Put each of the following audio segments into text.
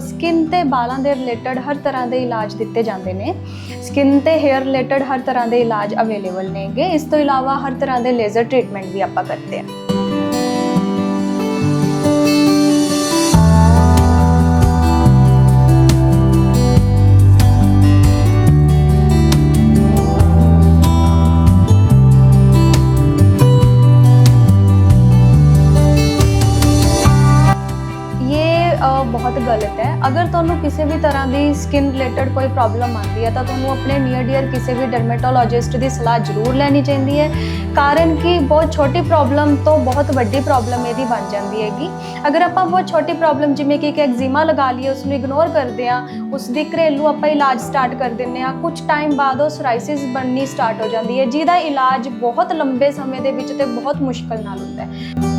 Skin ਤੇ ਬਾਲਾਂ ਦੇ ਰਿਲੇਟਡ ਹਰ ਤਰ੍ਹਾਂ ਦੇ ਇਲਾਜ ਦਿੱਤੇ ਜਾਂਦੇ ਨੇ। ਸਕਿਨ ਤੇ ਹੇਅਰ ਰਿਲੇਟਡ ਹਰ ਤਰ੍ਹਾਂ ਦੇ ਇਲਾਜ ਅਵੇਲੇਬਲ ਨੇਗੇ। ਇਸ ਤੋਂ ਇਲਾਵਾ ਹਰ ਤਰ੍ਹਾਂ ਦੇ ਲੇਜ਼ਰ ਟ੍ਰੀਟਮੈਂਟ ਵੀ ਆਪਾਂ ਕਰਦੇ ਹਾਂ। ਬਹੁਤ ਗਲਤ ਹੈ। ਅਗਰ ਤੁਹਾਨੂੰ ਕਿਸੇ ਵੀ ਤਰ੍ਹਾਂ ਦੀ ਸਕਿਨ ਰਿਲੇਟਡ ਕੋਈ ਪ੍ਰੋਬਲਮ ਆਉਂਦੀ ਹੈ ਤਾਂ ਤੁਹਾਨੂੰ ਆਪਣੇ ਨੀਅਰ ਡੀਅਰ ਕਿਸੇ ਵੀ ਡਰਮੇਟੋਲੋਜਿਸਟ ਦੀ ਸਲਾਹ ਜ਼ਰੂਰ ਲੈਣੀ ਚਾਹੀਦੀ ਹੈ। ਕਾਰਨ ਕਿ ਬਹੁਤ ਛੋਟੀ ਪ੍ਰੋਬਲਮ ਤੋਂ ਬਹੁਤ ਵੱਡੀ ਪ੍ਰੋਬਲਮ ਇਹਦੀ ਬਣ ਜਾਂਦੀ ਹੈਗੀ। ਅਗਰ ਆਪਾਂ ਬਹੁਤ ਛੋਟੀ ਪ੍ਰੋਬਲਮ ਜਿਵੇਂ ਕਿ ਇੱਕ ਐਗਜ਼ੀਮਾ ਲਗਾ ਲਈਏ ਉਸ ਨੂੰ ਇਗਨੋਰ ਕਰਦੇ ਆ ਉਸ ਦੀ ਘਰੇਲੂ ਆਪਾਂ ਇਲਾਜ ਸਟਾਰਟ ਕਰ ਦਿੰਦੇ ਆ ਕੁਝ ਟਾਈਮ ਬਾਅਦ ਉਹ ਸੋਰਾਇਸਿਸ ਬਣਨੀ ਸਟਾਰਟ ਹੋ ਜਾਂਦੀ ਹੈ, ਜਿਹਦਾ ਇਲਾਜ ਬਹੁਤ ਲੰਬੇ ਸਮੇਂ ਦੇ ਵਿੱਚ ਤੇ ਬਹੁਤ ਮੁਸ਼ਕਲ ਨਾਲ ਹੁੰਦਾ ਹੈ।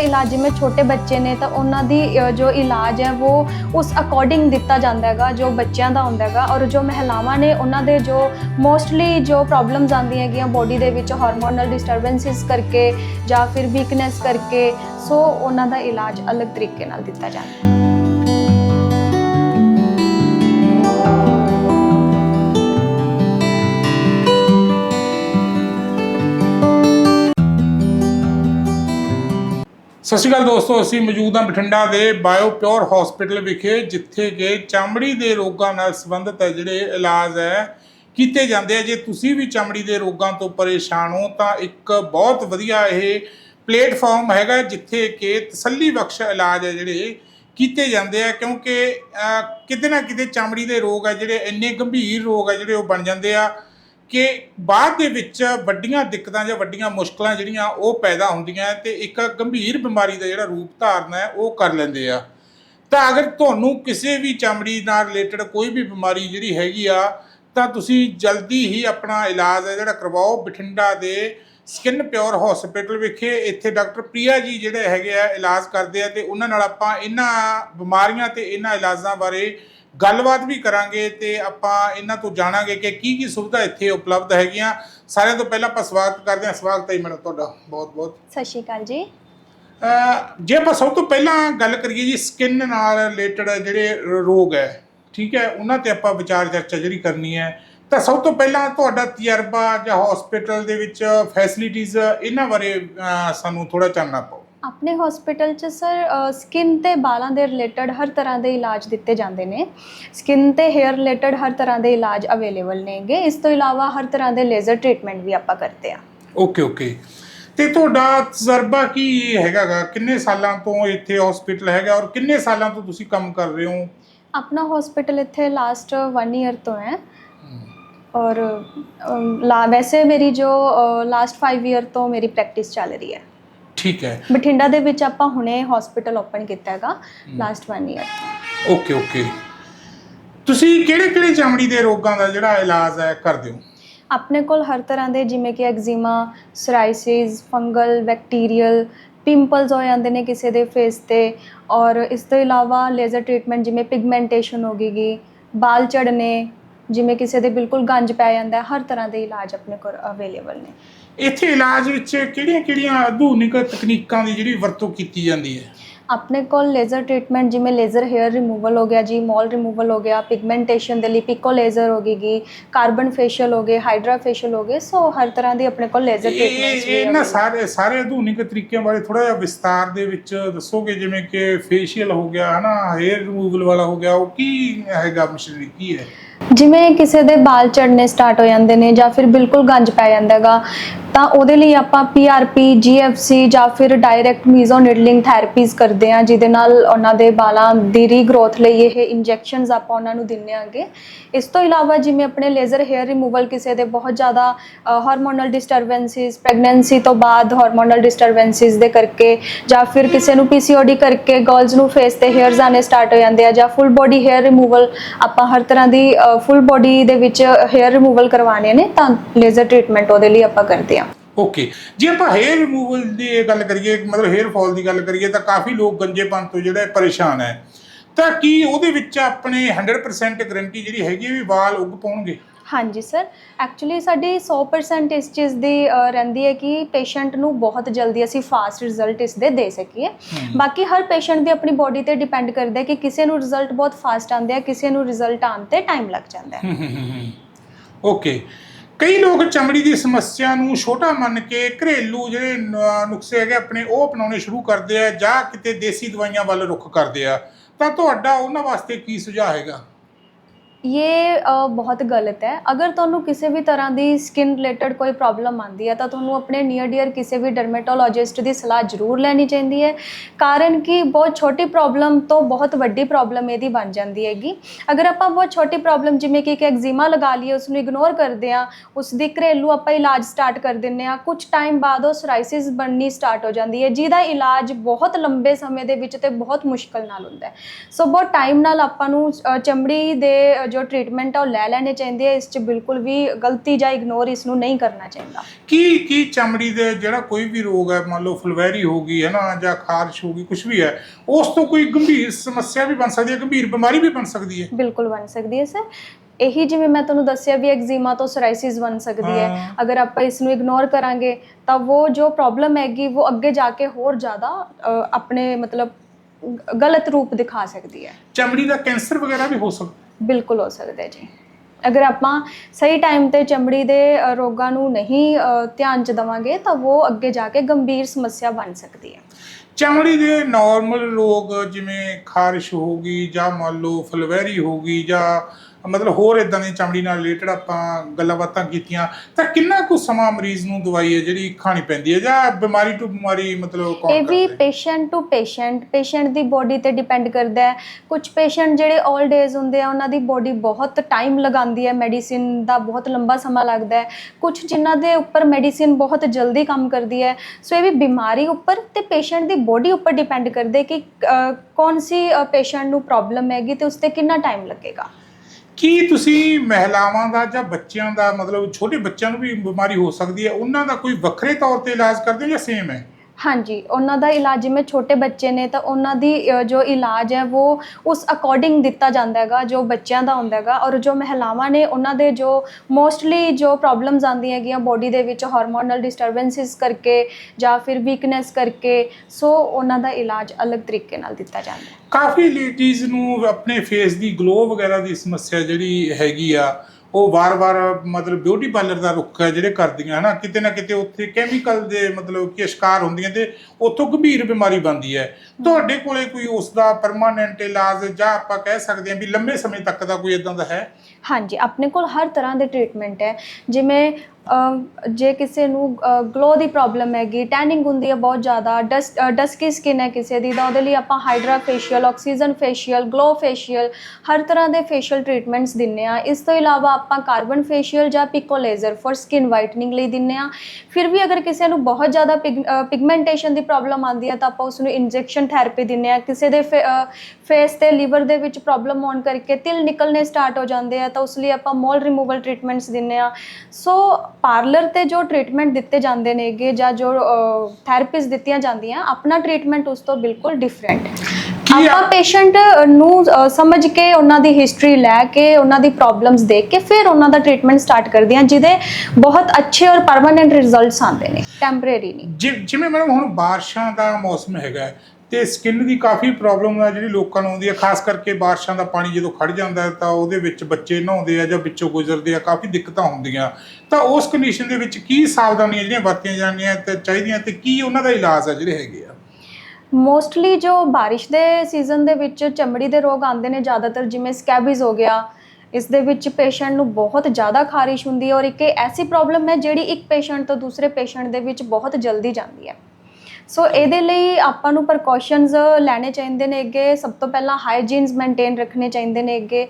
ਇਲਾਜ, ਜਿਵੇਂ ਛੋਟੇ ਬੱਚੇ ਨੇ ਤਾਂ ਉਹਨਾਂ ਦੀ ਜੋ ਇਲਾਜ ਹੈ ਉਹ ਉਸ ਅਕੋਰਡਿੰਗ ਦਿੱਤਾ ਜਾਂਦਾ ਹੈਗਾ, ਜੋ ਬੱਚਿਆਂ ਦਾ ਹੁੰਦਾ ਹੈਗਾ ਔਰ ਜੋ ਮਹਿਲਾਵਾਂ ਨੇ ਉਹਨਾਂ ਦੇ ਜੋ ਮੋਸਟਲੀ ਜੋ ਪ੍ਰੋਬਲਮਸ ਆਉਂਦੀਆਂ ਹੈਗੀਆਂ ਬੋਡੀ ਦੇ ਵਿੱਚ ਹਾਰਮੋਨਲ ਡਿਸਟਰਬੈਂਸਿਸ ਕਰਕੇ ਜਾਂ ਫਿਰ ਵੀਕਨੈਸ ਕਰਕੇ, ਸੋ ਉਹਨਾਂ ਦਾ ਇਲਾਜ ਅਲੱਗ ਤਰੀਕੇ ਨਾਲ ਦਿੱਤਾ ਜਾਂਦਾ ਹੈ। ਸਤਿ ਸ਼੍ਰੀ ਅਕਾਲ ਦੋਸਤੋ, ਅਸੀਂ ਮੌਜੂਦ ਹਾਂ ਬਠਿੰਡਾ ਦੇ ਬਾਇਓਪਿਓਰ ਹਸਪੀਟਲ ਵਿਖੇ, ਜਿੱਥੇ ਕਿ ਚਮੜੀ ਦੇ ਰੋਗਾਂ ਨਾਲ ਸੰਬੰਧਿਤ ਹੈ, ਜਿਹੜੇ ਇਲਾਜ ਹੈ, ਕੀਤੇ ਜਾਂਦੇ ਆ। ਜੇ ਤੁਸੀਂ ਵੀ ਚਮੜੀ ਦੇ ਰੋਗਾਂ ਤੋਂ ਪਰੇਸ਼ਾਨ ਹੋ, ਤਾਂ ਇੱਕ ਬਹੁਤ ਵਧੀਆ ਇਹ ਪਲੇਟਫਾਰਮ ਹੈਗਾ, ਜਿੱਥੇ ਕਿ ਤਸੱਲੀ ਬਖਸ਼ ਇਲਾਜ ਹੈ, ਜਿਹੜੇ ਕੀਤੇ ਜਾਂਦੇ ਆ। ਕਿਉਂਕਿ ਕਿਤੇ ਨਾ ਕਿਤੇ ਚਮੜੀ ਦੇ ਰੋਗ ਆ, ਜਿਹੜੇ ਇੰਨੇ ਗੰਭੀਰ ਰੋਗ ਆ, ਜਿਹੜੇ ਉਹ ਬਣ ਜਾਂਦੇ ਆ। ਕਿ ਬਾਅਦ ਦੇ ਵਿੱਚ ਵੱਡੀਆਂ ਦਿੱਕਤਾਂ ਜਾਂ ਵੱਡੀਆਂ ਮੁਸ਼ਕਲਾਂ ਜਿਹੜੀਆਂ ਉਹ ਪੈਦਾ ਹੁੰਦੀਆਂ ਤੇ ਇੱਕ ਗੰਭੀਰ ਬਿਮਾਰੀ ਦਾ ਜਿਹੜਾ ਰੂਪ ਧਾਰਨ ਹੈ ਉਹ ਕਰ ਲੈਂਦੇ ਆ। ਤਾਂ ਅਗਰ ਤੁਹਾਨੂੰ ਕਿਸੇ ਵੀ ਚਮੜੀ ਨਾਲ ਰਿਲੇਟਡ ਕੋਈ ਵੀ ਬਿਮਾਰੀ ਜਿਹੜੀ ਹੈਗੀ ਆ, ਤਾਂ ਤੁਸੀਂ ਜਲਦੀ ਹੀ ਆਪਣਾ ਇਲਾਜ ਹੈ ਜਿਹੜਾ ਕਰਵਾਓ। ਬਠਿੰਡਾ ਦੇ ਸਕਿਨ ਪਿਓਰ ਹਸਪੀਟਲ ਵਿਖੇ ਇੱਥੇ ਡਾਕਟਰ ਪ੍ਰਿਆ ਜੀ ਜਿਹੜੇ ਹੈਗੇ ਆ ਇਲਾਜ ਕਰਦੇ ਆ ਤੇ ਉਹਨਾਂ ਨਾਲ ਆਪਾਂ ਇਹਨਾਂ ਬਿਮਾਰੀਆਂ ਤੇ ਇਹਨਾਂ ਇਲਾਜਾਂ ਬਾਰੇ ਗੱਲਬਾਤ ਵੀ ਕਰਾਂਗੇ ਤੇ ਆਪਾਂ ਇਹਨਾਂ ਤੋਂ ਜਾਣਾਂਗੇ ਕਿ ਕੀ ਕੀ ਸੁਵਿਧਾ ਇੱਥੇ ਉਪਲਬਧ ਹੈਗੀਆਂ। ਸਾਰਿਆਂ ਤੋਂ ਪਹਿਲਾਂ ਆਪਾਂ ਸਵਾਗਤ ਕਰਦੇ ਹਾਂ। ਸਵਾਗਤ ਹੈ ਮੈਡਮ ਤੁਹਾਡਾ। ਬਹੁਤ ਬਹੁਤ। ਸਤਿ ਸ਼੍ਰੀ ਅਕਾਲ ਜੀ। ਜੇ ਆਪਾਂ ਸਭ ਤੋਂ ਪਹਿਲਾਂ ਗੱਲ ਕਰੀਏ ਜੀ ਸਕਿਨ ਨਾਲ ਰਿਲੇਟਡ ਜਿਹੜੇ ਰੋਗ ਹੈ ਠੀਕ ਹੈ ਉਹਨਾਂ ਤੇ ਆਪਾਂ ਵਿਚਾਰ ਚਰਚਾ ਜਿਹੜੀ ਕਰਨੀ ਹੈ ਤਾਂ ਸਭ ਤੋਂ ਪਹਿਲਾਂ ਤੁਹਾਡਾ ਤਜਰਬਾ ਜਾਂ ਹਸਪੀਟਲ ਦੇ ਵਿੱਚ ਫੈਸਿਲਿਟੀਆਂ ਇਹਨਾਂ ਬਾਰੇ ਸਾਨੂੰ ਥੋੜਾ ਚਾਨਣਾ ਪਾਓ ਆਪਣੇ ਹਸਪੀਟਲ 'ਚ ਸਰ ਸਕਿਨ ਤੇ ਵਾਲਾਂ ਦੇ ਰਿਲੇਟਡ ਹਰ ਤਰ੍ਹਾਂ ਦੇ ਇਲਾਜ ਦਿੱਤੇ ਜਾਂਦੇ ਨੇ। ਸਕਿਨ ਤੇ ਹੇਅਰ ਰਿਲੇਟਡ ਹਰ ਤਰ੍ਹਾਂ ਦੇ ਇਲਾਜ ਅਵੇਲੇਬਲ ਨੇਗੇ। ਇਸ ਤੋਂ ਇਲਾਵਾ ਹਰ ਤਰ੍ਹਾਂ ਦੇ ਲੇਜ਼ਰ ਟ੍ਰੀਟਮੈਂਟ ਵੀ ਆਪਾਂ ਕਰਦੇ ਆ ਓਕੇ ਓਕੇ ਤੇ ਤੁਹਾਡਾ ਤਜਰਬਾ ਕੀ ਹੈਗਾਗਾ? ਕਿੰਨੇ ਸਾਲਾਂ ਤੋਂ ਇੱਥੇ ਹਸਪੀਟਲ ਹੈਗਾ ਔਰ ਕਿੰਨੇ ਸਾਲਾਂ ਤੋਂ ਤੁਸੀਂ ਕੰਮ ਕਰ ਰਹੇ ਹੋ? ਆਪਣਾ ਹਸਪੀਟਲ ਇੱਥੇ ਲਾਸਟ 1 ਈਅਰ ਤੋਂ ਹੈ। ਔਰ ਲਾ ਵੈਸੇ ਮੇਰੀ ਜੋ ਲਾਸਟ 5 ਈਅਰ ਤੋਂ ਮੇਰੀ ਪ੍ਰੈਕਟਿਸ ਚੱਲ ਰਹੀ ਹੈ। ਠੀਕ ਹੈ। ਬਠਿੰਡਾ ਦੇ ਵਿੱਚ ਆਪਾਂ ਹੁਣੇ ਹਸਪੀਟਲ ਓਪਨ ਕੀਤਾ ਹੈਗਾ ਲਾਸਟ 1 ਈਅਰ ਓਕੇ ਓਕੇ ਤੁਸੀਂ ਕਿਹੜੇ ਕਿਹੜੇ ਚਮੜੀ ਦੇ ਰੋਗਾਂ ਦਾ ਜਿਹੜਾ ਇਲਾਜ ਹੈ ਕਰਦੇ ਹੋ? ਆਪਣੇ ਕੋਲ ਹਰ ਤਰ੍ਹਾਂ ਦੇ ਜਿਵੇਂ ਕਿ eczema psoriasis fungal bacterial pimples ਹੋ ਜਾਂਦੇ ਨੇ ਕਿਸੇ ਦੇ ਫੇਸ ਤੇ। ਔਰ ਇਸ ਤੋਂ ਇਲਾਵਾ ਲੇਜ਼ਰ ਟ੍ਰੀਟਮੈਂਟ ਜਿਵੇਂ ਪਿਗਮੈਂਟੇਸ਼ਨ ਹੋ ਗਈਗੀ ਬਾਲ ਝੜਨੇ ਜਿਵੇਂ ਕਿਸੇ ਦੇ ਬਿਲਕੁਲ ਗੰਜ ਪੈ ਜਾਂਦਾ ਹਰ ਤਰ੍ਹਾਂ ਦੇ ਇਲਾਜ ਆਪਣੇ ਕੋਲ ਅਵੇਲੇਬਲ ਨੇ। ਇੱਥੇ ਇਲਾਜ ਵਿੱਚ ਕਿਹੜੀਆਂ-ਕਿਹੜੀਆਂ ਆਧੁਨਿਕ ਤਕਨੀਕਾਂ ਦੀ ਜਿਹੜੀ ਵਰਤੋਂ ਕੀਤੀ ਜਾਂਦੀ ਹੈ? ਆਪਣੇ ਕੋਲ ਲੇਜ਼ਰ ਟ੍ਰੀਟਮੈਂਟ ਜਿਵੇਂ ਲੇਜ਼ਰ ਹੇਅਰ ਰਿਮੂਵਲ ਹੋ ਗਿਆ ਜੀ ਮੋਲ ਰਿਮੂਵਲ ਹੋ ਗਿਆ ਪਿਗਮੈਂਟੇਸ਼ਨ ਦੇ ਲਈ ਪਿਕੋ ਲੇਜ਼ਰ ਹੋ ਗਈਗੀ ਕਾਰਬਨ ਫੇਸ਼ੀਅਲ ਹੋ ਗਏ ਹਾਈਡਰਾ ਫੇਸ਼ੀਅਲ ਹੋ ਗਏ ਸੋ ਹਰ ਤਰ੍ਹਾਂ ਦੀ ਆਪਣੇ ਕੋਲ ਲੇਜ਼ਰ ਇਹ ਟ੍ਰੀਟਮੈਂਟਸ ਵੀ ਇਹ ਇਹਨਾਂ ਸਾਰੇ ਸਾਰੇ ਆਧੁਨਿਕ ਤਰੀਕਿਆਂ ਬਾਰੇ ਥੋੜਾ ਜਿਹਾ ਵਿਸਤਾਰ ਦੇ ਵਿੱਚ ਦੱਸੋਗੇ ਜਿਵੇਂ ਕਿ ਫੇਸ਼ੀਅਲ ਹੋ ਗਿਆ ਹਨਾ ਹੇਅਰ ਰਿਮੂਵਲ ਵਾਲਾ ਹੋ ਗਿਆ ਉਹ ਕੀ ਹੈਗਾ ਮਸ਼ੀਨਰੀ ਕੀ ਹੈ? ਜਿਵੇਂ ਕਿਸੇ ਦੇ ਵਾਲ ਝੜਨੇ ਸਟਾਰਟ ਹੋ ਜਾਂਦੇ ਨੇ ਜਾਂ ਫਿਰ ਬਿਲਕੁਲ ਗੰਜ ਪੈ ਜਾਂਦਾ ਹੈਗਾ ਤਾਂ ਉਹਦੇ ਲਈ ਆਪਾਂ PRP GFC ਜਾਂ ਫਿਰ ਡਾਇਰੈਕਟ ਮੀਜ਼ੋ ਨਿਡਲਿੰਗ ਥੈਰੇਪੀਜ਼ ਕਰਦੇ ਆ ਜਿਹਦੇ ਨਾਲ ਉਹਨਾਂ ਦੇ ਬਾਲਾਂ ਦੀ ਰੀਗਰੋਥ ਲਈ ਇਹ ਇੰਜੈਕਸ਼ਨਸ ਆਪਾਂ ਉਹਨਾਂ ਨੂੰ ਦਿੰਨੇ ਆਂਗੇ ਇਸ ਤੋਂ ਇਲਾਵਾ ਜਿਵੇਂ ਆਪਣੇ ਲੇਜ਼ਰ ਹੇਅਰ ਰਿਮੂਵਲ ਕਿਸੇ ਦੇ ਬਹੁਤ ਜ਼ਿਆਦਾ ਹਾਰਮੋਨਲ ਡਿਸਟਰਬੈਂਸਿਸ ਪ੍ਰੈਗਨੈਂਸੀ ਤੋਂ ਬਾਅਦ ਹਾਰਮੋਨਲ ਡਿਸਟਰਬੈਂਸਿਸ ਦੇ ਕਰਕੇ ਜਾਂ ਫਿਰ ਕਿਸੇ ਨੂੰ PCOD ਕਰਕੇ ਗਰਲਸ ਨੂੰ ਫੇਸ ਤੇ ਹੇਅਰਸ ਆਨੇ ਸਟਾਰਟ ਹੋ ਜਾਂਦੇ ਆ ਜਾਂ ਫੁੱਲ ਬੋਡੀ ਹੇਅਰ ਰਿਮੂਵਲ ਆਪਾਂ ਹਰ ਤਰ੍ਹਾਂ ਦੀ ਫੁੱਲ ਬੋਡੀ ਦੇ ਵਿੱਚ ਹੇਅਰ ਰਿਮੂਵਲ ਕਰਵਾਉਣੇ ਨੇ ਤਾਂ ਲੇਜ਼ਰ ਟ੍ਰੀਟਮੈਂਟ ਉਹਦੇ ਲਈ ਆਪਾਂ ਕਰਦੇ ਆ ਓਕੇ ਜੇ ਆਪਾਂ ਹੇਅਰ ਰਿਮੂਵਲ ਦੀ ਇਹ ਗੱਲ ਕਰੀਏ ਮਤਲਬ ਹੇਅਰ ਫਾਲ ਦੀ ਗੱਲ ਕਰੀਏ ਤਾਂ ਕਾਫੀ ਲੋਕ ਗੰਜੇਪਨ ਤੋਂ ਜਿਹੜਾ ਪਰੇਸ਼ਾਨ ਹੈ। ਤਾਂ ਕੀ ਉਹਦੇ ਵਿੱਚ ਆਪਣੇ 100% ਗਾਰੰਟੀ ਜਿਹੜੀ ਹੈਗੀ ਵੀ ਵਾਲ ਉੱਗ ਪਾਉਣਗੇ? ਹਾਂਜੀ ਸਰ ਐਕਚੁਅਲੀ ਸਾਡੀ 100% ਇਸ ਚੀਜ਼ ਦੀ ਰਹਿੰਦੀ ਹੈ ਕਿ ਪੇਸ਼ੈਂਟ ਨੂੰ ਬਹੁਤ ਜਲਦੀ ਅਸੀਂ ਫਾਸਟ ਰਿਜ਼ਲਟ ਇਸ ਦੇ ਦੇ ਸਕੀਏ। ਬਾਕੀ ਹਰ ਪੇਸ਼ੈਂਟ ਦੀ ਆਪਣੀ ਬੋਡੀ ਤੇ ਡਿਪੈਂਡ ਕਰਦਾ ਹੈ ਕਿ ਕਿਸੇ ਨੂੰ ਰਿਜ਼ਲਟ ਬਹੁਤ ਫਾਸਟ ਆਉਂਦੇ ਆ ਕਿਸੇ ਨੂੰ ਰਿਜ਼ਲਟ ਆਉਣ ਤੇ ਟਾਈਮ ਲੱਗ ਜਾਂਦਾ ਹੈ। ਓਕੇ ਕਈ ਲੋਕ ਚਮੜੀ ਦੀ ਸਮੱਸਿਆ ਨੂੰ ਛੋਟਾ ਮੰਨ ਕੇ ਘਰੇਲੂ ਜਿਹੜੇ ਨ- ਨੁਕਸੇ ਹੈਗੇ ਆਪਣੇ, ਉਹ ਅਪਣਾਉਣੇ ਸ਼ੁਰੂ ਕਰਦੇ ਆ ਜਾਂ ਕਿਤੇ ਦੇਸੀ ਦਵਾਈਆਂ ਵੱਲ ਰੁਖ ਕਰਦੇ ਆ। ਤਾਂ ਤੁਹਾਡਾ ਉਹਨਾਂ ਵਾਸਤੇ ਕੀ ਸੁਝਾਅ ਹੈਗਾ? ਇਹ ਬਹੁਤ ਗਲਤ ਹੈ ਅਗਰ ਤੁਹਾਨੂੰ ਕਿਸੇ ਵੀ ਤਰ੍ਹਾਂ ਦੀ ਸਕਿਨ ਰਿਲੇਟਡ ਕੋਈ ਪ੍ਰੋਬਲਮ ਆਉਂਦੀ ਹੈ ਤਾਂ ਤੁਹਾਨੂੰ ਆਪਣੇ ਨੀਅਰ ਡੀਅਰ ਕਿਸੇ ਵੀ ਡਰਮੇਟੋਲੋਜਿਸਟ ਦੀ ਸਲਾਹ ਜ਼ਰੂਰ ਲੈਣੀ ਚਾਹੀਦੀ ਹੈ ਕਾਰਨ ਕਿ ਬਹੁਤ ਛੋਟੀ ਪ੍ਰੋਬਲਮ ਤੋਂ ਬਹੁਤ ਵੱਡੀ ਪ੍ਰੋਬਲਮ ਇਹਦੀ ਬਣ ਜਾਂਦੀ ਹੈਗੀ ਅਗਰ ਆਪਾਂ ਬਹੁਤ ਛੋਟੀ ਪ੍ਰੋਬਲਮ ਜਿਵੇਂ ਕਿ ਇੱਕ ਐਗਜ਼ੀਮਾ ਲਗਾ ਲਈਏ ਉਸ ਨੂੰ ਇਗਨੋਰ ਕਰਦੇ ਆ ਉਸ ਦੀ ਘਰੇਲੂ ਆਪਾਂ ਇਲਾਜ ਸਟਾਰਟ ਕਰ ਦਿੰਨੇ ਆ ਕੁਝ ਟਾਈਮ ਬਾਅਦ ਉਹ ਸੋਰਾਇਸਿਸ ਬਣਨੀ ਸਟਾਰਟ ਹੋ ਜਾਂਦੀ ਹੈ ਜਿਹਦਾ ਇਲਾਜ ਬਹੁਤ ਲੰਬੇ ਸਮੇਂ ਦੇ ਵਿੱਚ ਤੇ ਬਹੁਤ ਮੁਸ਼ਕਲ ਨਾਲ ਹੁੰਦਾ ਹੈ ਸੋ ਬਹੁਤ ਟਾਈਮ ਨਾਲ ਆਪਾਂ ਨੂੰ ਚਮੜੀ ਦੇ ਜੋ ਟ੍ਰੀਟਮੈਂਟ ਆ ਉਹ ਲੈ ਲੈਣੇ ਚਾਹੀਦੇ ਆ ਇਸ 'ਚ ਬਿਲਕੁਲ ਵੀ ਗਲਤੀ ਜਾਂ ਇਗਨੋਰ ਇਸ ਨੂੰ ਨਹੀਂ ਕਰਨਾ ਚਾਹੀਦਾ। ਕੀ ਕੀ ਚਮੜੀ ਦੇ ਜਿਹੜਾ ਕੋਈ ਵੀ ਰੋਗ ਹੈ ਮੰਨ ਲਓ ਫੁਲਵੈਰੀ ਹੋ ਗਈ ਹੈ ਨਾ ਜਾਂ ਖਾਰਸ਼ ਹੋ ਗਈ ਕੁਝ ਵੀ ਹੈ ਉਸ ਤੋਂ ਕੋਈ ਗੰਭੀਰ ਸਮੱਸਿਆ ਵੀ ਬਣ ਸਕਦੀ ਹੈ ਗੰਭੀਰ ਬਿਮਾਰੀ ਵੀ ਬਣ ਸਕਦੀ ਹੈ? ਬਿਲਕੁਲ ਬਣ ਸਕਦੀ ਹੈ ਸਰ ਇਹੀ ਜਿਵੇਂ ਮੈਂ ਤੁਹਾਨੂੰ ਦੱਸਿਆ ਵੀ ਐਗਜ਼ੀਮਾ ਤੋਂ ਸੋਰਾਇਸਿਸ ਬਣ ਸਕਦੀ ਹੈ। ਅਗਰ ਆਪਾਂ ਇਸ ਨੂੰ ਇਗਨੋਰ ਕਰਾਂਗੇ ਤਾਂ ਉਹ ਜੋ ਪ੍ਰੋਬਲਮ ਹੈਗੀ ਉਹ ਅੱਗੇ ਜਾ ਕੇ ਹੋਰ ਜ਼ਿਆਦਾ ਆਪਣੇ ਮਤਲਬ ਗਲਤ ਰੂਪ ਦਿਖਾ ਸਕਦੀ ਹੈ। ਚਮੜੀ ਦਾ ਕੈਂਸਰ ਵਗੈਰਾ ਵੀ ਹੋ ਸਕਦਾ ਬਿਲਕੁਲ ਹੋ ਸਕਦਾ ਹੈ ਜੀ। ਅਗਰ ਆਪਾਂ ਸਹੀ ਟਾਈਮ ਤੇ ਚਮੜੀ ਦੇ ਰੋਗਾਂ ਨੂੰ ਨਹੀਂ ਧਿਆਨ ਚ ਦਵਾਂਗੇ, ਤਾਂ ਉਹ ਅੱਗੇ ਜਾ ਕੇ ਗੰਭੀਰ ਸਮੱਸਿਆ ਬਣ ਸਕਦੀ ਹੈ। ਚਮੜੀ ਦੇ ਨਾਰਮਲ ਰੋਗ ਜਿਵੇਂ ਖਾਰਿਸ਼ ਹੋ ਗਈ ਜਾਂ ਮੰਨ ਲਓ ਫਲਵੈਰੀ ਹੋ ਗਈ ਜਾਂ ਮਤਲਬ ਹੋਰ ਇਦਾਂ ਦੀ ਚਮੜੀ ਨਾਲ ਰਿਲੇਟਡ ਆਪਾਂ ਗੱਲਾਂ ਬਾਤਾਂ ਕੀਤੀਆਂ ਤਾਂ ਕਿੰਨਾ ਕੁ ਸਮਾਂ ਮਰੀਜ਼ ਨੂੰ ਦਵਾਈ ਹੈ ਜਿਹੜੀ ਖਾਣੀ ਪੈਂਦੀ ਹੈ? ਜਾਂ ਬਿਮਾਰੀ ਤੋਂ ਬਿਮਾਰੀ ਮਤਲਬ ਕੌਣ ਇਹ ਵੀ? ਪੇਸ਼ੈਂਟ ਟੂ ਪੇਸ਼ੈਂਟ ਪੇਸ਼ੈਂਟ ਦੀ ਬੋਡੀ ਤੇ ਡਿਪੈਂਡ ਕਰਦਾ ਹੈ। ਕੁਝ ਪੇਸ਼ੈਂਟ ਜਿਹੜੇ 올ਡ ਏਜ ਹੁੰਦੇ ਆ ਉਹਨਾਂ ਦੀ ਬੋਡੀ ਬਹੁਤ ਟਾਈਮ ਲਗਾਉਂਦੀ ਹੈ। ਮੈਡੀਸਿਨ ਦਾ ਬਹੁਤ ਲੰਬਾ ਸਮਾਂ ਲੱਗਦਾ ਹੈ। ਕੁਝ ਜਿਨ੍ਹਾਂ ਦੇ ਉੱਪਰ ਮੈਡੀਸਿਨ ਬਹੁਤ ਜਲਦੀ ਕੰਮ ਕਰਦੀ ਹੈ। ਸੋ ਇਹ ਵੀ ਬਿਮਾਰੀ ਉੱਪਰ ਤੇ ਪੇਸ਼ੈਂਟ ਦੀ ਬੋਡੀ ਉੱਪਰ ਡਿਪੈਂਡ ਕਰਦਾ ਹੈ ਕਿ ਕੌਣ ਸੀ ਪੇਸ਼ੈਂਟ ਨੂੰ ਪ੍ਰੋਬਲਮ ਹੈਗੀ ਤੇ ਉਸ ਤੇ ਕਿੰਨਾ ਟਾਈਮ ਲੱਗੇਗਾ। ਕੀ ਤੁਸੀਂ ਮਹਿਲਾਵਾਂ ਦਾ ਜਾਂ ਬੱਚਿਆਂ ਦਾ ਮਤਲਬ ਛੋਟੇ ਬੱਚਿਆਂ ਨੂੰ ਵੀ ਬਿਮਾਰੀ ਹੋ ਸਕਦੀ ਹੈ? ਉਹਨਾਂ ਦਾ ਕੋਈ ਵੱਖਰੇ ਤੌਰ ਤੇ ਇਲਾਜ ਕਰਦੇ ਹੋ ਜਾਂ ਸੇਮ ਹੈ? ਹਾਂਜੀ ਉਹਨਾਂ ਦਾ ਇਲਾਜ ਜਿਵੇਂ ਛੋਟੇ ਬੱਚੇ ਨੇ ਤਾਂ ਉਹਨਾਂ ਦੀ ਅ, ਜੋ ਇਲਾਜ ਹੈ ਉਹ ਉਸ ਅਕੋਰਡਿੰਗ ਦਿੱਤਾ ਜਾਂਦਾ ਹੈਗਾ ਜੋ ਬੱਚਿਆਂ ਦਾ ਹੁੰਦਾ ਹੈਗਾ ਔਰ ਜੋ ਮਹਿਲਾਵਾਂ ਨੇ ਉਹਨਾਂ ਦੇ ਜੋ ਮੋਸਟਲੀ ਜੋ ਪ੍ਰੋਬਲਮਸ ਆਉਂਦੀਆਂ ਹੈਗੀਆਂ ਬੋਡੀ ਦੇ ਵਿੱਚ ਹਾਰਮੋਨਲ ਡਿਸਟਰਬੈਂਸਿਸ ਕਰਕੇ ਜਾਂ ਫਿਰ ਵੀਕਨੈਸ ਕਰਕੇ ਸੋ ਉਹਨਾਂ ਦਾ ਇਲਾਜ ਅਲੱਗ ਤਰੀਕੇ ਨਾਲ ਦਿੱਤਾ ਜਾਂਦਾ ਹੈ। ਕਾਫੀ ਲੇਡੀਜ਼ ਨੂੰ ਆਪਣੇ ਫੇਸ ਦੀ ਗਲੋ ਵਗੈਰਾ ਦੀ ਸਮੱਸਿਆ ਜਿਹੜੀ ਹੈਗੀ ਆ ਉਹ ਵਾਰ-ਵਾਰ ਮਤਲਬ ਬਿਊਟੀ ਪਾਰਲਰ ਦਾ ਰੁੱਖ ਹੈ ਜਿਹੜੇ ਕਰਦੀਆਂ, ਹਨਾ? ਕਿਤੇ ਨਾ ਕਿਤੇ ਉੱਥੇ ਕੈਮੀਕਲ ਦੇ ਮਤਲਬ ਕਿ ਸ਼ਿਕਾਰ ਹੁੰਦੀਆਂ ਤੇ ਉੱਥੋਂ ਗੰਭੀਰ ਬਿਮਾਰੀ ਬਣਦੀ ਹੈ। ਤੁਹਾਡੇ ਕੋਲੇ ਕੋਈ ਉਸ ਦਾ ਪਰਮਾਨੈਂਟ ਇਲਾਜ ਜਾਂ ਆਪਾਂ ਕਹਿ ਸਕਦੇ ਹਾਂ ਵੀ ਲੰਬੇ ਸਮੇਂ ਤੱਕ ਦਾ ਕੋਈ ਇਦਾਂ ਦਾ ਹੈ? ਹਾਂਜੀ, ਆਪਣੇ ਕੋਲ ਹਰ ਤਰ੍ਹਾਂ ਦੇ ਟ੍ਰੀਟਮੈਂਟ ਹੈ। ਜਿਵੇਂ ਜੇ ਕਿਸੇ ਨੂੰ ਗਲੋ ਦੀ ਪ੍ਰੋਬਲਮ ਹੈਗੀ ਟੈਨਿੰਗ ਹੁੰਦੀ ਹੈ ਬਹੁਤ ਜ਼ਿਆਦਾ ਡਸ ਡਸਕੀ ਸਕਿਨ ਹੈ ਕਿਸੇ ਦੀ, ਤਾਂ ਉਹਦੇ ਲਈ ਆਪਾਂ hydra facial oxygen facial glow facial ਹਰ ਤਰ੍ਹਾਂ ਦੇ ਫੇਸ਼ੀਅਲ ਟ੍ਰੀਟਮੈਂਟਸ ਦਿੰਨੇ ਆ ਇਸ ਤੋਂ ਇਲਾਵਾ ਆਪਾਂ ਕਾਰਬਨ ਫੇਸ਼ੀਅਲ ਜਾਂ pico laser for skin whitening ਲਈ ਦਿੰਨੇ ਆ ਫਿਰ ਵੀ ਅਗਰ ਕਿਸੇ ਨੂੰ ਬਹੁਤ ਜ਼ਿਆਦਾ ਪਿਗਮੈਂਟੇਸ਼ਨ ਦੀ ਪ੍ਰੋਬਲਮ ਆਉਂਦੀ ਹੈ, ਤਾਂ ਆਪਾਂ ਉਸ ਨੂੰ ਇੰਜੈਕਸ਼ਨ ਥੈਰੇਪੀ ਦਿੰਨੇ ਆ ਕਿਸੇ ਦੇ ਫੇਸ ਤੇ ਲੀਵਰ ਦੇ ਵਿੱਚ ਪ੍ਰੋਬਲਮ ਹੋਣ ਕਰਕੇ ਤਿਲ ਨਿਕਲਨੇ ਸਟਾਰਟ ਹੋ ਜਾਂਦੇ ਆ, ਤਾਂ ਉਸ ਲਈ ਆਪਾਂ ਮੋਲ ਰਿਮੂਵਲ ਟ੍ਰੀਟਮੈਂਟਸ ਦਿੰਨੇ ਆ ਸੋ ਪਾਰਲਰ ਤੇ ਜੋ ਟ੍ਰੀਟਮੈਂਟ ਦਿੱਤੇ ਜਾਂਦੇ ਨੇਗੇ ਜਾਂ ਜੋ ਥੈਰੇਪੀਜ਼ ਦਿੱਤੀਆਂ ਜਾਂਦੀਆਂ ਆਪਣਾ ਟ੍ਰੀਟਮੈਂਟ ਉਸ ਤੋਂ ਬਿਲਕੁਲ ਡਿਫਰੈਂਟ ਆਪਾਂ ਪੇਸ਼ੈਂਟ ਨੂੰ ਸਮਝ ਕੇ ਉਹਨਾਂ ਦੀ ਹਿਸਟਰੀ ਲੈ ਕੇ ਉਹਨਾਂ ਦੀ ਪ੍ਰੋਬਲਮਸ ਦੇਖ ਕੇ ਫਿਰ ਉਹਨਾਂ ਦਾ ਟ੍ਰੀਟਮੈਂਟ ਸਟਾਰਟ ਕਰਦੇ ਹਾਂ ਜਿਹਦੇ ਬਹੁਤ ਅੱਛੇ ਔਰ ਪਰਮਾਨੈਂਟ ਰਿਜ਼ਲਟਸ ਆਉਂਦੇ ਨੇ ਟੈਂਪਰੇਰੀ ਨਹੀਂ। ਜਿਵੇਂ ਮੈਡਮ ਹੁਣ ਬਾਰਿਸ਼ਾਂ ਦਾ ਮੌਸਮ ਹੈਗਾ ਤੇ ਸਕਿਨ ਦੀ ਕਾਫੀ ਪ੍ਰੋਬਲਮ ਆ ਜਿਹੜੀ ਲੋਕਾਂ ਨੂੰ ਆਉਂਦੀ ਹੈ ਖਾਸ ਕਰਕੇ ਬਾਰਿਸ਼ਾਂ ਦਾ ਪਾਣੀ ਜਦੋਂ ਖੜ ਜਾਂਦਾ ਹੈ, ਤਾਂ ਉਹਦੇ ਵਿੱਚ ਬੱਚੇ ਨਹਾਉਂਦੇ ਆ ਜਾਂ ਵਿੱਚੋਂ ਗੁਜ਼ਰਦੇ ਆ, ਕਾਫੀ ਦਿੱਕਤਾਂ ਹੁੰਦੀਆਂ। ਤਾਂ ਉਸ ਕੰਡੀਸ਼ਨ ਦੇ ਵਿੱਚ ਕੀ ਸਾਵਧਾਨੀਆਂ ਜਿਹੜੀਆਂ ਵਰਤੀਆਂ ਜਾਣੀਆਂ ਤੇ ਚਾਹੀਦੀਆਂ ਤੇ ਕੀ ਉਹਨਾਂ ਦਾ ਇਲਾਜ ਆ ਜਿਹੜੇ ਹੈਗੇ ਆ? ਮੋਸਟਲੀ ਜੋ ਬਾਰਿਸ਼ ਦੇ ਸੀਜ਼ਨ ਦੇ ਵਿੱਚ ਚਮੜੀ ਦੇ ਰੋਗ ਆਉਂਦੇ ਨੇ ਜ਼ਿਆਦਾਤਰ, ਜਿਵੇਂ ਸਕੈਬੀਜ਼ ਹੋ ਗਿਆ, ਇਸ ਦੇ ਵਿੱਚ ਪੇਸ਼ੈਂਟ ਨੂੰ ਬਹੁਤ ਜ਼ਿਆਦਾ ਖਾਰਿਸ਼ ਹੁੰਦੀ ਹੈ ਔਰ ਇੱਕ ਇਹ ਐਸੀ ਪ੍ਰੋਬਲਮ ਹੈ ਜਿਹੜੀ ਇੱਕ ਪੇਸ਼ੈਂਟ ਤੋਂ ਦੂਸਰੇ ਪੇਸ਼ੈਂਟ ਦੇ ਵਿੱਚ ਬਹੁਤ ਜਲਦੀ ਜਾਂਦੀ ਹੈ। ਸੋ ਇਹਦੇ ਲਈ ਆਪਾਂ ਨੂੰ ਪ੍ਰੀਕਾਸ਼ਨਸ ਲੈਣੇ ਚਾਹੀਦੇ ਨੇ ਅੱਗੇ। ਸਭ ਤੋਂ ਪਹਿਲਾਂ ਹਾਈਜੀਨਸ ਮੇਨਟੇਨ ਰੱਖਣੇ ਚਾਹੀਦੇ ਨੇ ਅੱਗੇ।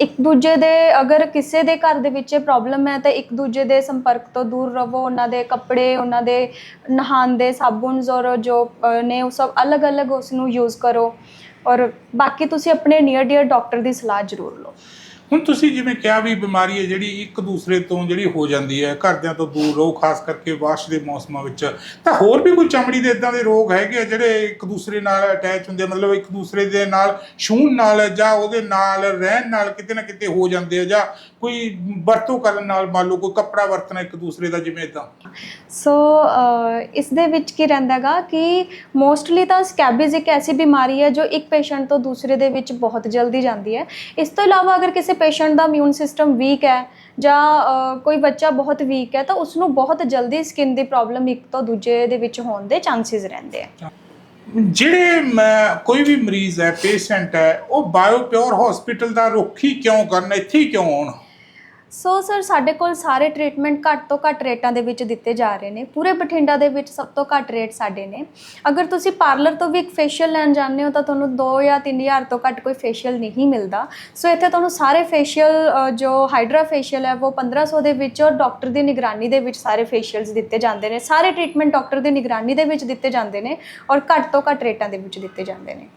ਇੱਕ ਦੂਜੇ ਦੇ ਅਗਰ ਕਿਸੇ ਦੇ ਘਰ ਦੇ ਵਿੱਚ ਪ੍ਰੋਬਲਮ ਹੈ, ਤਾਂ ਇੱਕ ਦੂਜੇ ਦੇ ਸੰਪਰਕ ਤੋਂ ਦੂਰ ਰਹੋ। ਉਹਨਾਂ ਦੇ ਕੱਪੜੇ, ਉਹਨਾਂ ਦੇ ਨਹਾਉਣ ਦੇ ਸਾਬੁਨਸ ਔਰ ਜੋ ਨੇ ਉਹ ਸਭ ਅਲੱਗ-ਅਲੱਗ ਉਸ ਨੂੰ ਯੂਜ਼ ਕਰੋ। ਔਰ ਬਾਕੀ ਤੁਸੀਂ ਆਪਣੇ ਨੀਅਰ ਡੀਅਰ ਡਾਕਟਰ ਦੀ ਸਲਾਹ ਜ਼ਰੂਰ ਲਓ। ਹੁਣ ਤੁਸੀਂ ਜਿਵੇਂ ਕਿਹਾ ਵੀ ਬਿਮਾਰੀ ਹੈ ਜਿਹੜੀ ਇੱਕ ਦੂਸਰੇ ਤੋਂ ਜਿਹੜੀ ਹੋ ਜਾਂਦੀ ਹੈ, ਘਰਦਿਆਂ ਤੋਂ ਦੂਰ ਰਹੋ, ਖਾਸ ਕਰਕੇ ਬਾਰਿਸ਼ ਦੇ ਮੌਸਮਾਂ ਵਿੱਚ, ਤਾਂ ਹੋਰ ਵੀ ਕੋਈ ਚਮੜੀ ਦੇ ਇਦਾਂ ਦੇ ਰੋਗ ਹੈਗੇ ਆ ਜਿਹੜੇ ਇੱਕ ਦੂਸਰੇ ਨਾਲ ਅਟੈਚ ਹੁੰਦੇ ਆ? ਮਤਲਬ ਇੱਕ ਦੂਸਰੇ ਦੇ ਨਾਲ ਛੂਹਣ ਨਾਲ ਜਾਂ ਉਹਦੇ ਨਾਲ ਰਹਿਣ ਨਾਲ ਕਿਤੇ ਨਾ ਕਿਤੇ ਹੋ ਜਾਂਦੇ ਆ ਜਾਂ ਕੋਈ ਵਰਤੋਂ ਕਰਨ ਨਾਲ ਮੰਨ ਲਓ ਕੋਈ ਕੱਪੜਾ ਵਰਤਣਾ ਇੱਕ ਦੂਸਰੇ ਦਾ ਜਿਵੇਂ ਇਦਾਂ ਸੋ ਇਸ ਦੇ ਵਿੱਚ ਕੀ ਰਹਿੰਦਾਗਾ ਕਿ ਮੋਸਟਲੀ ਤਾਂ ਸਕੈਬਿਜ਼ ਇੱਕ ਐਸੀ ਬਿਮਾਰੀ ਹੈ ਜੋ ਇੱਕ ਪੇਸ਼ੈਂਟ ਤੋਂ ਦੂਸਰੇ ਦੇ ਵਿੱਚ ਬਹੁਤ ਜਲਦੀ ਜਾਂਦੀ ਹੈ। ਇਸ ਤੋਂ ਇਲਾਵਾ ਅਗਰ ਕਿਸੇ ਪੇਸ਼ੈਂਟ ਦਾ ਇਮਿਊਨ ਸਿਸਟਮ ਵੀਕ ਹੈ ਜਾਂ ਕੋਈ ਬੱਚਾ ਬਹੁਤ ਵੀਕ ਹੈ, ਤਾਂ ਉਸ ਨੂੰ ਬਹੁਤ ਜਲਦੀ ਸਕਿਨ ਦੀ ਪ੍ਰੋਬਲਮ ਇੱਕ ਤੋਂ ਦੂਜੇ ਦੇ ਵਿੱਚ ਹੋਣ ਦੇ ਚਾਂਸਸ ਰਹਿੰਦੇ ਆ। ਜਿਹੜੇ ਮ- ਕੋਈ ਵੀ ਮਰੀਜ਼ ਹੈ ਪੇਸ਼ੈਂਟ ਹੈ, ਉਹ ਬਾਇਓਪਿਓਰ ਹਸਪੀਟਲ ਦਾ ਰੁੱਖ ਹੀ ਕਿਉਂ ਕਰਨ, ਇੱਥੇ ਹੀ ਕਿਉਂ ਆਉਣ? ਸੋ ਸਰ ਸਾਡੇ ਕੋਲ ਸਾਰੇ ਟ੍ਰੀਟਮੈਂਟ ਘੱਟ ਤੋਂ ਘੱਟ ਰੇਟਾਂ ਦੇ ਵਿੱਚ ਦਿੱਤੇ ਜਾ ਰਹੇ ਨੇ। ਪੂਰੇ ਬਠਿੰਡਾ ਦੇ ਵਿੱਚ ਸਭ ਤੋਂ ਘੱਟ ਰੇਟ ਸਾਡੇ ਨੇ। ਅਗਰ ਤੁਸੀਂ ਪਾਰਲਰ ਤੋਂ ਵੀ ਇੱਕ ਫੇਸ਼ੀਅਲ ਲੈਣ ਜਾਂਦੇ ਹੋ ਤਾਂ ਤੁਹਾਨੂੰ 2 ਜਾਂ 3000 ਤੋਂ ਘੱਟ ਕੋਈ ਫੇਸ਼ੀਅਲ ਨਹੀਂ ਮਿਲਦਾ। ਸੋ ਇੱਥੇ ਤੁਹਾਨੂੰ ਸਾਰੇ ਫੇਸ਼ੀਅਲ ਜੋ ਹਾਈਡਰਾ ਫੇਸ਼ੀਅਲ ਹੈ, ਉਹ 1500 ਦੇ ਵਿੱਚ ਔਰ ਡਾਕਟਰ ਦੀ ਨਿਗਰਾਨੀ ਦੇ ਵਿੱਚ ਸਾਰੇ ਫੇਸ਼ੀਅਲਸ ਦਿੱਤੇ ਜਾਂਦੇ ਨੇ। ਸਾਰੇ ਟ੍ਰੀਟਮੈਂਟ ਡਾਕਟਰ ਦੀ ਨਿਗਰਾਨੀ ਦੇ ਵਿੱਚ ਦਿੱਤੇ ਜਾਂਦੇ ਨੇ ਔਰ ਘੱਟ ਤੋਂ ਘੱਟ ਰੇਟਾਂ ਦੇ ਵਿੱਚ ਦਿੱਤੇ ਜਾਂਦੇ ਨੇ।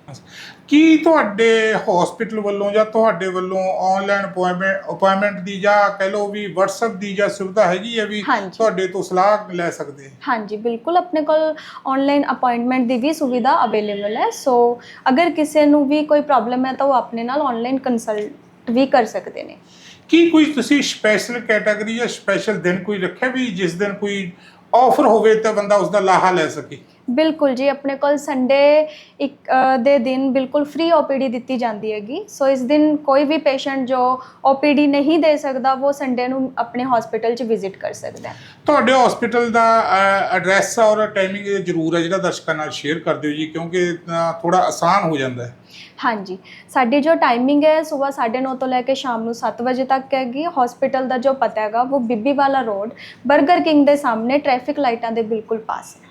ਕੀ ਤੁਹਾਡੇ ਹਸਪੀਟਲ ਵੱਲੋਂ ਜਾਂ ਤੁਹਾਡੇ ਵੱਲੋਂ ਆਨਲਾਈਨ ਅਪਾਇੰਟਮੈਂਟ ਅਪਾਇੰਟਮੈਂਟ ਦੀ ਜਾਂ ਕਹਿ ਲਓ ਵੀ WhatsApp ਦੀ ਜਾਂ ਸੁਵਿਧਾ ਹੈਗੀ ਹੈ ਵੀ ਹਾਂਜੀ। ਤੁਹਾਡੇ ਤੋਂ ਸਲਾਹ ਲੈ ਸਕਦੇ ਆ? ਹਾਂਜੀ ਬਿਲਕੁਲ ਆਪਣੇ ਕੋਲ ਆਨਲਾਈਨ ਅਪਾਇੰਟਮੈਂਟ ਦੀ ਵੀ ਸੁਵਿਧਾ ਅਵੇਲੇਬਲ ਹੈ ਸੋ ਅਗਰ ਕਿਸੇ ਨੂੰ ਵੀ ਕੋਈ ਪ੍ਰੋਬਲਮ ਹੈ ਤਾਂ ਉਹ ਆਪਣੇ ਨਾਲ ਆਨਲਾਈਨ ਕੰਸਲਟ ਵੀ ਕਰ ਸਕਦੇ ਨੇ ਕੀ ਕੋਈ ਤੁਸੀਂ ਸਪੈਸ਼ਲ ਕੈਟਾਗਰੀ ਜਾਂ ਸਪੈਸ਼ਲ ਦਿਨ ਕੋਈ ਰੱਖਿਆ ਵੀ ਜਿਸ ਦਿਨ ਕੋਈ ਆਫਰ ਹੋਵੇ ਤਾਂ ਬੰਦਾ ਉਸ ਦਾ ਲਾਹਾ ਲੈ ਸਕੇ ਬਿਲਕੁਲ ਜੀ ਆਪਣੇ ਕੋਲ ਸੰਡੇ ਇੱਕ ਦੇ ਦਿਨ ਬਿਲਕੁਲ ਫ੍ਰੀ ਓਪੀਡੀ ਦਿੱਤੀ ਜਾਂਦੀ ਹੈਗੀ। ਸੋ ਇਸ ਦਿਨ ਕੋਈ ਵੀ ਪੇਸ਼ੈਂਟ ਜੋ ਓਪੀਡੀ ਨਹੀਂ ਦੇ ਸਕਦਾ ਉਹ ਸੰਡੇ ਨੂੰ ਆਪਣੇ ਹਸਪੀਟਲ 'ਚ ਵਿਜ਼ਿਟ ਕਰ ਸਕਦਾ ਹੈ। ਤੁਹਾਡੇ ਹਸਪੀਟਲ ਦਾ ਐਡਰੈਸ ਔਰ ਟਾਈਮਿੰਗ ਜ਼ਰੂਰ ਹੈ ਜਿਹੜਾ ਦਰਸ਼ਕਾਂ ਨਾਲ ਸ਼ੇਅਰ ਕਰ ਦਿਓ ਜੀ ਕਿਉਂਕਿ ਥੋੜਾ ਆਸਾਨ ਹੋ ਜਾਂਦਾ ਹੈ। ਹਾਂਜੀ। ਸਾਡੀ ਜੋ ਟਾਈਮਿੰਗ ਹੈ ਸਵੇਰ 9:30 ਤੋਂ ਲੈ ਕੇ ਸ਼ਾਮ ਨੂੰ 7 ਵਜੇ ਤੱਕ ਹੈਗੀ। ਹਸਪੀਟਲ ਦਾ ਜੋ ਪਤਾ ਹੈਗਾ ਉਹ ਬੀਬੀ ਵਾਲਾ ਰੋਡ 버ਗਰ ਕਿੰਗ ਦੇ ਸਾਹਮਣੇ ਟ੍ਰੈਫਿਕ ਲਾਈਟਾਂ ਦੇ ਬਿਲਕੁਲ ਪਾਸ ਹੈ।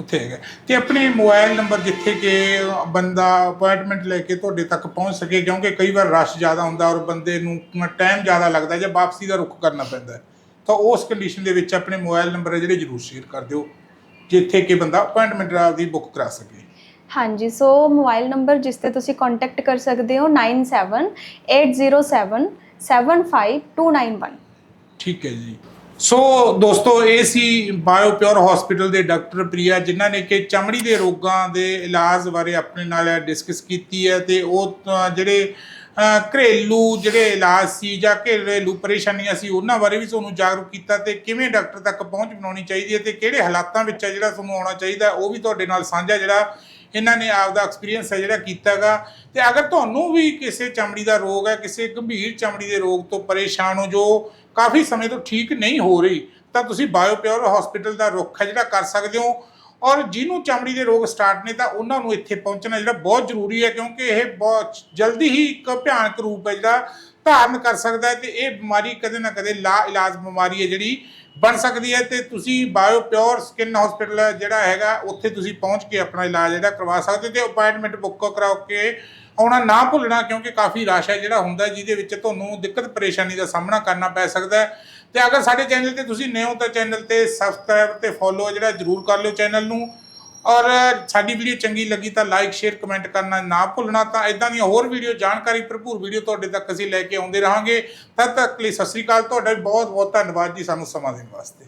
ਉੱਥੇ ਹੈਗਾ। ਤੇ ਆਪਣੇ ਮੋਬਾਈਲ ਨੰਬਰ ਜਿੱਥੇ ਕਿ ਬੰਦਾ ਅਪਾਇੰਟਮੈਂਟ ਲੈ ਕੇ ਤੁਹਾਡੇ ਤੱਕ ਪਹੁੰਚ ਸਕੇ ਕਿਉਂਕਿ ਕਈ ਵਾਰ ਰਸ਼ ਜ਼ਿਆਦਾ ਹੁੰਦਾ ਔਰ ਬੰਦੇ ਨੂੰ ਟਾਈਮ ਜ਼ਿਆਦਾ ਲੱਗਦਾ ਜਾਂ ਵਾਪਸੀ ਦਾ ਰੁੱਖ ਕਰਨਾ ਪੈਂਦਾ। ਤਾਂ ਉਸ ਕੰਡੀਸ਼ਨ ਦੇ ਵਿੱਚ ਆਪਣੇ ਮੋਬਾਈਲ ਨੰਬਰ ਹੈ ਜਿਹੜੇ ਜ਼ਰੂਰ ਸ਼ੇਅਰ ਕਰ ਦਿਓ ਜਿੱਥੇ ਕਿ ਬੰਦਾ ਅਪਾਇੰਟਮੈਂਟ ਆਪਦੀ ਬੁੱਕ ਕਰਾ ਸਕੇ। ਹਾਂਜੀ ਸੋ ਮੋਬਾਈਲ ਨੰਬਰ ਜਿਸ ਤੇ ਤੁਸੀਂ ਕੰਟੈਕਟ ਕਰ ਸਕਦੇ ਹੋ 9780775291 ਠੀਕ ਹੈ ਜੀ। ਸੋ ਦੋਸਤੋ, ਇਹ ਸੀ ਬਾਇਓਪਿਓਰ ਹਸਪੀਟਲ ਦੇ ਡਾਕਟਰ ਪ੍ਰਿਆ, ਜਿਨ੍ਹਾਂ ਨੇ ਕਿ ਚਮੜੀ ਦੇ ਰੋਗਾਂ ਦੇ ਇਲਾਜ ਬਾਰੇ ਆਪਣੇ ਨਾਲ ਡਿਸਕਸ ਕੀਤੀ ਹੈ ਤੇ ਉਹ ਜਿਹੜੇ ਘਰੇਲੂ ਜਿਹੜੇ ਇਲਾਜ ਸੀ ਜਾਂ ਘਰੇਲੂ ਪਰੇਸ਼ਾਨੀਆਂ ਸੀ, ਉਹਨਾਂ ਬਾਰੇ ਵੀ ਤੁਹਾਨੂੰ ਜਾਗਰੂਕ ਕੀਤਾ ਤੇ ਕਿਵੇਂ ਡਾਕਟਰ ਤੱਕ ਪਹੁੰਚ ਬਣਾਉਣੀ ਚਾਹੀਦੀ ਹੈ ਤੇ ਕਿਹੜੇ ਹਾਲਾਤਾਂ ਵਿੱਚ ਹੈ ਜਿਹੜਾ ਤੁਹਾਨੂੰ ਆਉਣਾ ਚਾਹੀਦਾ ਉਹ ਵੀ ਤੁਹਾਡੇ ਨਾਲ ਸਾਂਝਾ ਜਿਹੜਾ ਇਹਨਾਂ ਨੇ ਆਪਦਾ ਐਕਸਪੀਰੀਅੰਸ ਹੈ ਜਿਹੜਾ ਕੀਤਾਗਾ। ਤੇ ਅਗਰ ਤੁਹਾਨੂੰ ਵੀ ਕਿਸੇ ਚਮੜੀ ਦਾ ਰੋਗ ਹੈ, ਕਿਸੇ ਗੰਭੀਰ ਚਮੜੀ ਦੇ ਰੋਗ ਤੋਂ ਪਰੇਸ਼ਾਨ ਹੋ ਜੋ ਕਾਫੀ ਸਮੇਂ ਤੋਂ ਠੀਕ ਨਹੀਂ ਹੋ ਰਹੀ, ਤਾਂ ਤੁਸੀਂ ਬਾਇਓਪਿਓਰ ਹਸਪੀਟਲ ਦਾ ਰੁੱਖ ਹੈ ਜਿਹੜਾ ਕਰ ਸਕਦੇ ਹੋ। ਔਰ ਜਿਹਨੂੰ ਚਮੜੀ ਦੇ ਰੋਗ ਸਟਾਰਟ ਨੇ, ਤਾਂ ਉਹਨਾਂ ਨੂੰ ਇੱਥੇ ਪਹੁੰਚਣਾ ਜਿਹੜਾ ਬਹੁਤ ਜ਼ਰੂਰੀ ਹੈ, ਕਿਉਂਕਿ ਇਹ ਬਹੁਤ ਜਲਦੀ ਹੀ ਇੱਕ ਭਿਆਨਕ ਰੂਪ ਹੈ ਜਿਹੜਾ ਧਾਰਨ ਕਰ ਸਕਦਾ ਹੈ ਤੇ ਇਹ ਬਿਮਾਰੀ ਕਦੇ ਨਾ ਕਦੇ ਲਾ ਇਲਾਜ ਬਿਮਾਰੀ ਹੈ ਜਿਹੜੀ ਬਣ ਸਕਦੀ ਹੈ ਤੇ ਤੁਸੀਂ ਬਾਇਓ ਪਿਓਰ ਸਕਿਨ ਹਸਪੀਟਲ ਜਿਹੜਾ ਹੈਗਾ, ਉੱਥੇ ਤੁਸੀਂ ਪਹੁੰਚ ਕੇ ਆਪਣਾ ਇਲਾਜ ਜਿਹੜਾ ਕਰਵਾ ਸਕਦੇ ਹੋ ਤੇ ਅਪਾਇੰਟਮੈਂਟ ਬੁੱਕ ਕਰਾਓ ਕੇ ਆਉਣਾ ਨਾ ਭੁੱਲਣਾ ਕਿਉਂਕਿ ਕਾਫੀ ਰਸ਼ ਹੈ ਜਿਹੜਾ ਹੁੰਦਾ ਜਿਹਦੇ ਵਿੱਚ ਤੁਹਾਨੂੰ ਦਿੱਕਤ ਪਰੇਸ਼ਾਨੀ ਦਾ ਸਾਹਮਣਾ ਕਰਨਾ ਪੈ ਸਕਦਾ ਹੈ। ਤੇ ਅਗਰ ਸਾਡੇ ਚੈਨਲ ਤੇ ਤੁਸੀਂ ਨਏ ਹੋ ਤਾਂ ਚੈਨਲ ਤੇ ਸਬਸਕ੍ਰਾਈਬ ਤੇ ਫੋਲੋ ਜਿਹੜਾ ਜਰੂਰ ਕਰ ਲਿਓ ਚੈਨਲ ਨੂੰ। ਔਰ ਸਾਡੀ ਵੀਡੀਓ ਚੰਗੀ ਲੱਗੀ ਤਾਂ ਲਾਈਕ ਸ਼ੇਅਰ ਕਮੈਂਟ ਕਰਨਾ ਨਾ ਭੁੱਲਣਾ ਤਾਂ ਇਦਾਂ ਦੀਆਂ ਹੋਰ ਵੀਡੀਓ ਜਾਣਕਾਰੀ ਭਰਪੂਰ ਵੀਡੀਓ ਤੁਹਾਡੇ ਤੱਕ ਅਸੀਂ ਲੈ ਕੇ ਆਉਂਦੇ ਰਹਾਂਗੇ। ਤਦ ਤੱਕ ਲਈ ਸਤਿ ਸ੍ਰੀ ਅਕਾਲ, ਤੁਹਾਡਾ ਬਹੁਤ ਬਹੁਤ ਧੰਨਵਾਦ ਜੀ ਸਾਨੂੰ ਸਮਾਂ ਦੇਣ ਵਾਸਤੇ।